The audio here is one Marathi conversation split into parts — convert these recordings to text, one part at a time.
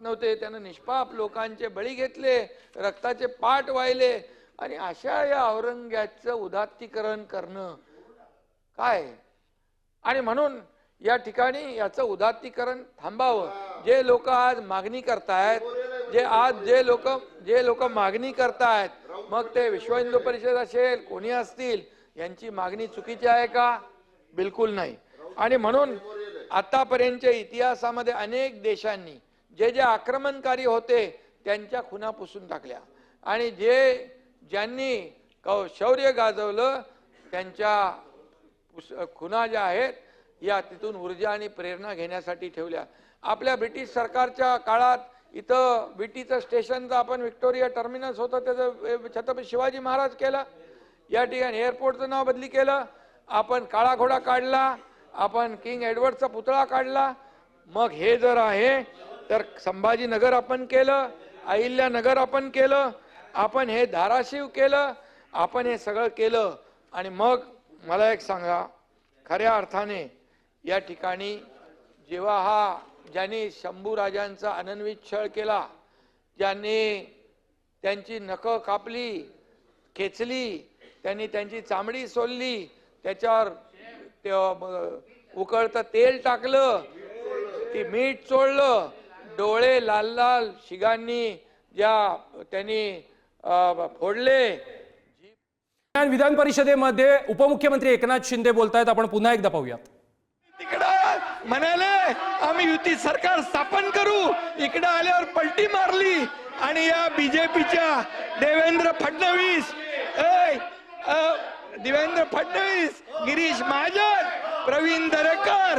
नव्हते. त्यानं निष्पाप लोकांचे बळी घेतले रक्ताचे पाठ वाहिले आणि अशा या औरंग्याचं उदात्तीकरण करणं काय? आणि म्हणून या ठिकाणी याचं उदात्तीकरण थांबावं. जे लोक आज मागणी करतायत जे आज जे लोक जे लोक मागणी करतायत मग ते विश्व हिंदू परिषद असेल कोणी असतील यांची मागणी चुकीची आहे का? बिलकुल नाही. आणि म्हणून आतापर्यंतच्या इतिहासामध्ये अनेक देशांनी जे जे आक्रमणकारी होते त्यांच्या खुना पुसून टाकल्या. आणि जे ज्यांनी कौ- शौर्य गाजवलं त्यांच्या पुस- खुना ज्या आहेत या तिथून ऊर्जा आणि प्रेरणा घेण्यासाठी ठेवल्या. आपल्या ब्रिटिश सरकारच्या काळात इथं विटीचं स्टेशनचं आपण व्हिक्टोरिया टर्मिनस होतं त्याचं छत्रपती शिवाजी महाराज केलं. या ठिकाणी एअरपोर्टचं नाव बदली केलं. आपण काळा घोडा काढला. आपण किंग एडवर्डचा पुतळा काढला. मग हे जर आहे तर संभाजीनगर आपण केलं अहिल्यानगर आपण केलं आपण हे धाराशिव केलं आपण हे सगळं केलं. आणि मग मला एक सांगा खऱ्या अर्थाने या ठिकाणी जेव्हा हा ज्यांनी शंभू राजांचा छळ केला ज्यांनी त्यांची नखं कापली खेचली त्यांनी त्यांची चामडी सोलली त्याच्यावर ते उकळतं तेल टाकलं ती मीठ चोळलं डोळे लाल लाल शिगांनी ज्या त्यांनी फोडले. विधान परिषदेमध्ये उपमुख्यमंत्री एकनाथ शिंदे बोलतायत आपण पुन्हा एकदा पाहूयात. तिकडं म्हणाले आम्ही युती सरकार स्थापन करू. इकडं आल्यावर पलटी मारली आणि या बीजेपीच्या देवेंद्र फडणवीस. देवेंद्र फडणवीस गिरीश महाजन प्रवीण दरेकर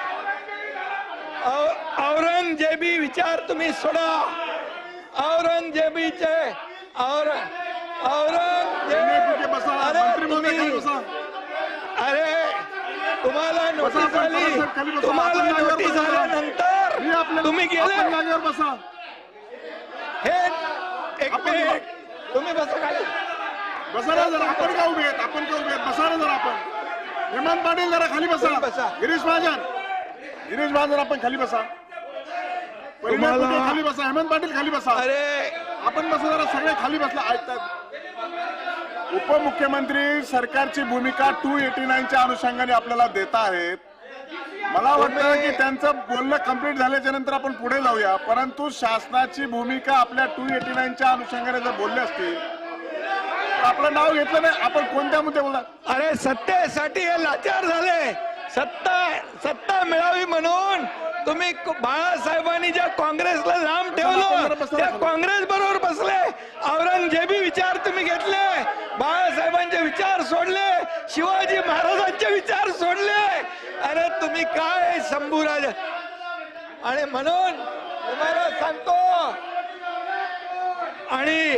औरंगजेबी विचार तुम्ही सोडा. औरंगजेबीचे और औरंगजेब अरे तुम्ही अरे तुम्हाला नोटीस आली. तुम्हाला नोटीस आल्यानंतर तुम्ही गेले. बसा. हे एक मिनिट. तुम्ही बसा खाली. बसा ना जरा. आपण का उभे आहेत? आपण का उभे आहेत? बसा ना जरा आपण. हेमंत पाटील जरा खाली बसा. बसा. गिरीश महाजन. गिरीश महाजन आपण खाली बसा. परिणय तुम्हाला- फुटे खाली बसा हेमंत पाटील खाली बसा. अरे! आपण बसा जरा सगळे खाली बसला ऐकतात. उपमुख्यमंत्री सरकारची भूमिका टू एटी नाईनच्या अनुषंगाने आपल्याला देत आहेत. मला वाटतं की त्यांचं बोलणं कंप्लीट झाल्याच्यानंतर आपण पुढे जाऊया. परंतु शासनाची भूमिका आपल्या टू एटी नाईनच्या अनुषंगाने जर बोलले असतील तर आपलं नाव घेतलं नाही. आपण कोणत्या मुद्दे बोलणार? अरे सत्तेसाठी हे लाचार झाले. सत्ता सत्ता मिळावी म्हणून तुम्ही बाळासाहेबांनी ज्या काँग्रेसला लांब ठेवलं त्या काँग्रेस बरोबर बसले. औरंगजेबी विचार तुम्ही घेतले. बाळासाहेबांचे विचार सोडले. शिवाजी महाराजांचे विचार सोडले. अरे तुम्ही काय शंभूराज? आणि म्हणून तुम्हाला सांगतो. आणि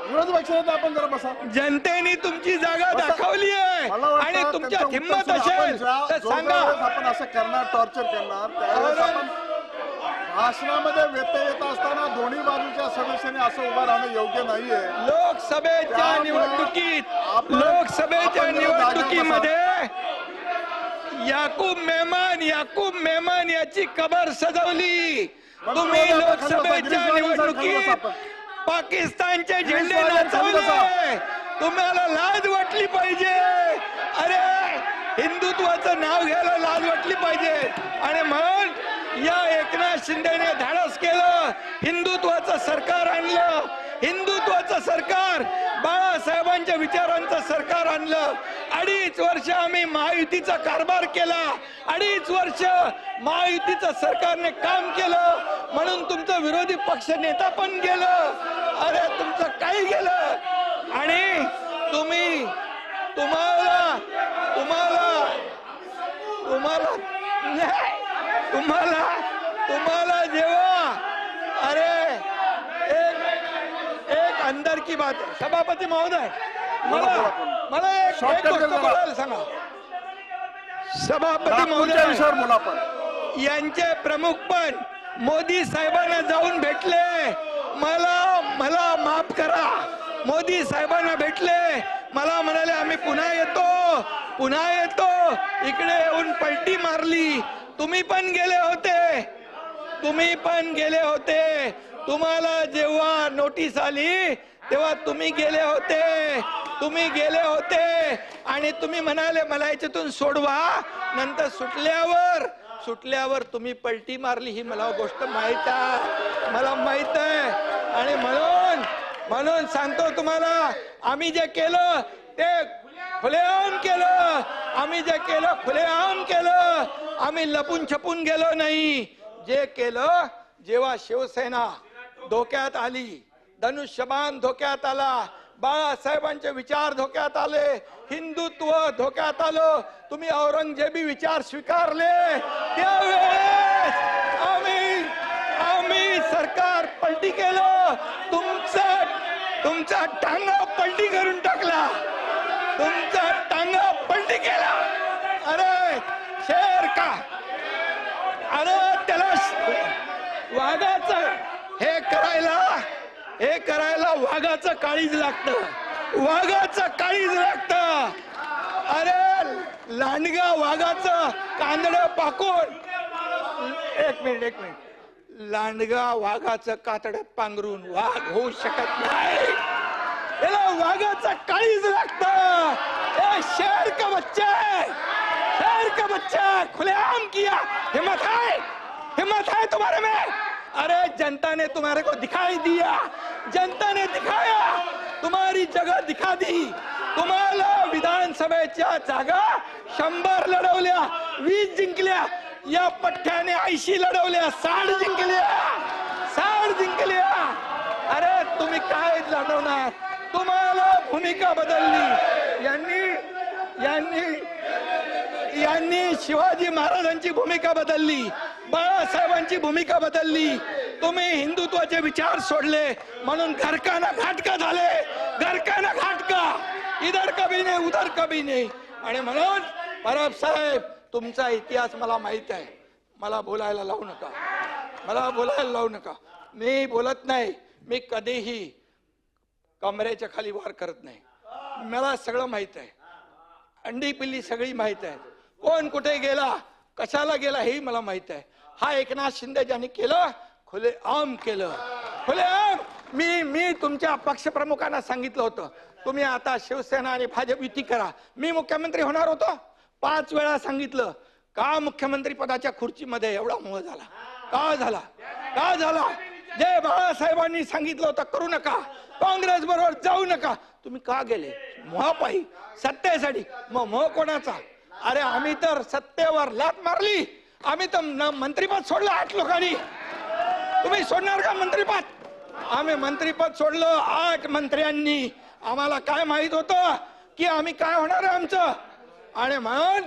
विरोधी पक्षाने आपण जरा बसा. जनतेने तुमची जागा दाखवली आहे. मला वाटतं आणि तुमच्या हिंमत असेल ज्या- तर जो सांगा. आपण असं करणार टॉर्चर करणार त्यावेळेस औरंग- आपण भाषणामध्ये व्यत्यय येत असताना दोन्ही बाजूच्या सदस्यांनी असं उभं राहणं योग्य नाहीये. लोकसभेच्या त्यामुळं निवडणुकीत आपण- लोकसभेच्या आपण जरा जागेवर निवडणुकीमध्ये याकूब मेहमान याकूब मेहमान याची कबर सजवली. तुम्ही लोकसभेच्या निवडणुकीत. पाकिस्तानचे झेंडे नाचवले. तुम्हाला लाज वाटली पाहिजे. अरे हिंदुत्वाचं नाव घ्यायला लाज वाटली पाहिजे. आणि म्हणून या एकनाथ शिंदेने धाडस केलं. हिंदुत्वाचं सरकार आणलं. हिंदुत्वाचं सरकार बाळासाहेबांच्या विचार सरकार आणलं. अडीच वर्ष आम्ही महायुतीचा कारभार केला. अडीच वर्ष महायुतीचं सरकारने काम केलं. म्हणून तुमचं विरोधी पक्ष नेता पण गेलं. अरे तुमचं काही गेलं. आणि तुम्ही तुम्हाला तुम्हाला तुम्हाला नाही, तुम्हाला तुम्हाला जेव्हा अरे एक एक अंदर की बात आहे. सभापती महोदय मला मला एक-. बोलायला सांगा. सभापती महोदय यांचे प्रमुख पण मोदी साहेबांना जाऊन भेटले. मला मला माफ करा. मोदी साहेबांना भेटले. मला म्हणाले आम्ही पुन्हा येतो. पुन्हा येतो. इकडे येऊन पलटी मारली. तुम्ही पण गेले होते. तुम्ही पण गेले होते. तुम्हाला जेव्हा नोटीस आली तेव्हा तुम्ही गेले होते. तुम्ही गेले होते. आणि तुम्ही म्हणाले मला याच्यातून सोडवा. नंतर सुटल्यावर सुटल्यावर तुम्ही पलटी मारली ही मला गोष्ट माहीत आहे. मला माहीत आहे. आणि म्हणून म्हणून सांगतो तुम्हाला आम्ही जे केलं ते खुलेआम केलं. आम्ही जे केलं खुलेआम केलं. आम्ही लपून छपून गेलो नाही. जे केलं जेव्हा शिवसेना धोक्यात आली धनुष्यबाण धोक्यात आला बाळासाहेबांचे विचार धोक्यात आले हिंदुत्व धोक्यात आलं तुम्ही औरंगजेबी विचार स्वीकारले. त्यावेळेस आम्ही आम्ही सरकार पलटी केलं. तुमचं तुमचा टांगा पलटी करून टाकला. तुमचा टांगा पलटी केला. अरे शेर का? अरे त्याला श- हे करायला हे करायला वाघाचं काळीज लागतं. वाघाचं काळीज लागतं. अरे लांडगा वाघाचं कांदड पाकून. एक मिनिट एक मिनिट. लांडगा वाघाचं कातड्यात पांघरून वाघ होऊ शकत नाही. याला वाघाचा काळीज लागत. शेर का बच्चा है शेर का बच्चा खुलेआम किया. हिम्मत है हिम्मत है तुम्हारे में? अरे जनता ने तुम्हारे को दिखाई दिया। जनता ने दिखाया। तुम्हारी जगह दिखा दी। तुम्हाला विधानसभेच्या जागा शंभर लढवल्या वीस जिंकल्या या पठ्ठ्याने ऐंशी लढवल्या साठ जिंकल्या साठ जिंकल्या. अरे तुम्ही काय लढवणार तुम्हाला भूमिका बदलली. यांनी यांनी यांनी शिवाजी महाराजांची भूमिका बदलली. बाळासाहेबांची भूमिका बदलली. तुम्ही हिंदुत्वाचे विचार सोडले. म्हणून घरकाना घाटका झाले. घरकाना घाटका. इधर कभी नाही उधर कभी नाही. आणि म्हणून परब साहेब तुमचा इतिहास मला माहीत आहे. मला बोलायला लावू नका. मला बोलायला लावू नका. मी बोलत नाही. मी कधीही कमरेच्या खाली वार करत नाही. मला सगळं माहीत आहे. अंडी पिल्ली सगळी माहीत आहे कोण कुठे गेला कशाला गेला हेही मला माहीत आहे. हा एकनाथ शिंदे ज्यांनी केलं खुले आम केलं. खुले आम! मी मी तुमच्या पक्षप्रमुखांना सांगितलं होतं तुम्ही आता शिवसेना आणि भाजप युती करा. मी मुख्यमंत्री होणार होतो. पाच वेळा सांगितलं का मुख्यमंत्री पदाच्या खुर्चीमध्ये एवढा मोह झाला? का झाला? का झाला? जे बाळासाहेबांनी सांगितलं होतं करू नका. काँग्रेस बरोबर जाऊ नका. तुम्ही का गेले? मोहापायी. सत्तेसाठी. मग मोह कोणाचा? अरे आम्ही तर सत्तेवर लात मारली. आम्ही तर न- मंत्रीपद सोडलं आठ लोकांनी. तुम्ही सोडणार का मंत्रीपद? आम्ही मंत्रीपद सोडलं आठ मंत्र्यांनी. आम्हाला काय माहीत होतं की आम्ही काय होणार आहे आमचं? आणि म्हणून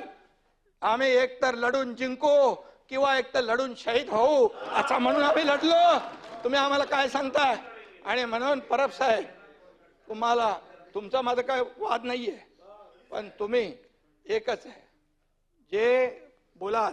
आम्ही एक तर लढून जिंकू किंवा एक तर लढून शहीद होऊ असं म्हणून आम्ही लढलो. तुम्ही आम्हाला काय सांगताय? आणि म्हणून परब साहेब तुम्हाला तुमचा माझा काय वाद नाहीये पण तुम्ही एकच आहे. जे बोलाल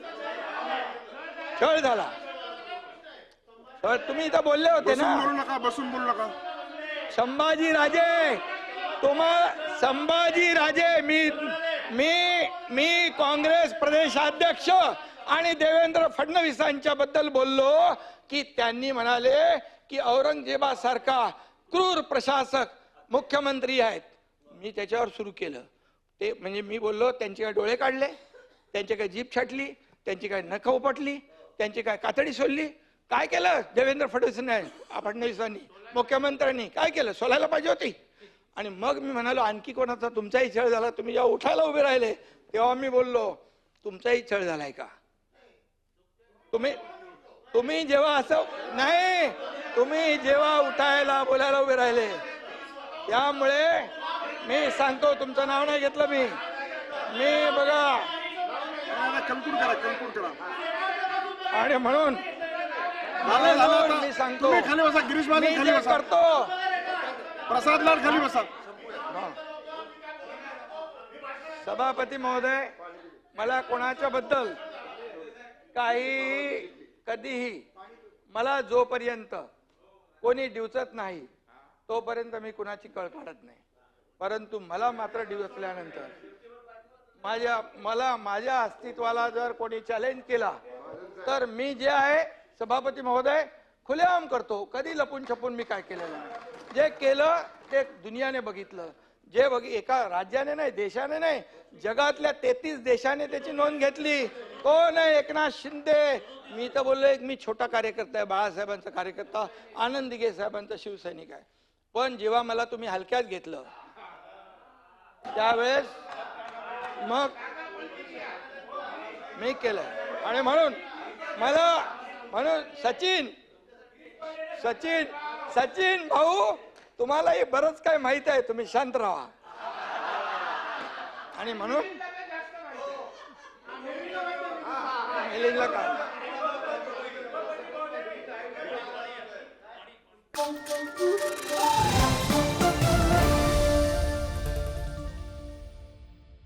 छळ झाला. तुम्ही इथं बोलले होते ना. बोलू नका बसून बोलू नका. संभाजी राजे तुम्हा संभाजी राजे मी मी मी काँग्रेस प्रदेशाध्यक्ष आणि देवेंद्र फडणवीसांच्या बद्दल बोललो की त्यांनी म्हणाले की औरंगजेबासारखा क्रूर प्रशासक मुख्यमंत्री आहेत. मी त्याच्यावर सुरू केलं. ते म्हणजे मी बोललो त्यांचे काय डोळे काढले त्यांची काय जीप छाटली त्यांची काय नख उपटली त्यांची काय कातडी सोडली? काय केलं? देवेंद्र फडणवीसांनी? फडणवीसांनी मुख्यमंत्र्यांनी काय केलं? सोलायला पाहिजे होती. आणि मग मी म्हणालो आणखी कोणाचा तुमचाही छळ झाला तुम्ही जेव्हा उठायला उभे राहिले तेव्हा मी बोललो तुमचाही छळ झालाय का? तुम्ही तुम्ही जेव्हा असं नाही तुम्ही जेव्हा उठायला बोलायला उभे राहिले त्यामुळे मी सांगतो तुमचं नाव नाही घेतलं मी. मी बघा. कल्पूर करा कल्पूर करा. आणि म्हणून. मी सांगतो तुम्ही खाली बसा गिरीश मी महाजन खाली जे बसा. करतो प्रसाद लाड खाली बसा. सभापती महोदय मला कोणाच्या बद्दल काही कधीही मला जोपर्यंत कोणी डिवचत नाही तोपर्यंत मी कुणाची कळ काढत नाही. परंतु मला मात्र डिवचल्यानंतर माझ्या मला माझ्या अस्तित्वाला जर कोणी चॅलेंज केला तर मी जे आहे सभापती महोदय खुलेआम करतो. कधी लपून छपून मी काय केलेलं नाही. जे केलं ते दुनियाने बघितलं. जे बघ एका राज्याने नाही देशाने नाही जगातल्या तेहतीस देशाने त्याची नोंद घेतली. कोण आहे एकनाथ शिंदे? मी तर बोललो एक मी छोटा कार्यकर्ता आहे बाळासाहेबांचा कार्यकर्ता आनंद दिघे साहेबांचा शिवसैनिक आहे. पण जेव्हा मला तुम्ही हलक्यात घेतलं त्यावेळेस मग मी केलं आणि म्हणून मला म्हणून सचिन सचिन सचिन भाऊ तुम्हालाही बरंच काय माहीत आहे तुम्ही शांत राहा. आणि म्हणून? मिलिंदला